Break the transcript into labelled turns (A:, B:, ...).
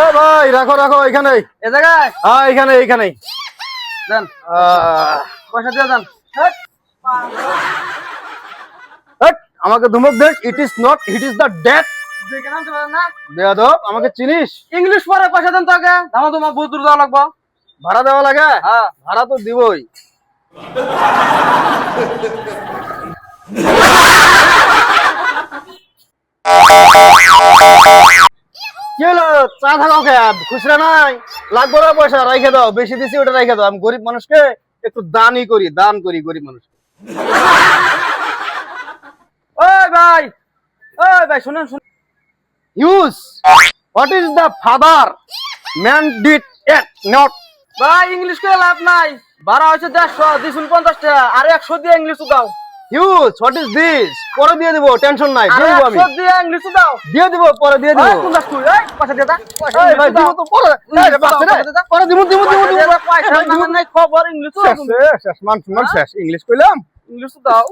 A: এ ভাই রাখো রাখো এখানেই।
B: এ জায়গায়?
A: হ্যাঁ এখানে এইখানেই
B: দেন। পয়সা দিয়ে দেন।
A: আমাকে ধুমক দেখ it is not it is the বেয়াদব আমাকে চিনিস?
B: ইংলিশ পরে পয়সা দেন তো আগে। ধামা ধুমা বহুত দূর যাওয়া লাগবো।
A: ভাড়া দেওয়া লাগে?
B: হ্যাঁ।
A: ভাড়া তো দিবই। কি হলো? চা থাকাও কে? খুচরা নাই? লাগবো না পয়সা? রাইখে দাও। বেশি দিছি, ওটা রাইখে দাও। আমি গরিব মানুষকে একটু দানই করি, দান করি গরিব মানুষ
B: ওই ভাই ওই ভাই, শুনেন শুনেন।
A: Use what is the father man did at not
B: ভাই ইংলিশ করে লাভ নাই। ভাড়া হয়েছে দেড়শো দিশুন পঞ্চাশ টাকা। আর একশো দিয়ে ইংলিশ দাও
A: ইউজ হোয়াট ইজ দিস পরে দিয়ে দিব টেনশন নাই দিয়ে দিব আমি।
B: দিয়ে ইংলিশ দাও।
A: দিয়ে দিব পরে দিয়ে দিব।
B: কোন দাস তুই? এই, পয়সা দে দা।
A: এই ভাই দিব তো পরে। না রে বাচ্চা রে, পরে দিব দিব দিব দিব।
B: পয়সা। নাই খবর ইংলিশ
A: শেষ শেষ মান মান শেষ। ইংলিশ কইলাম।
B: ইংলিশ দাও।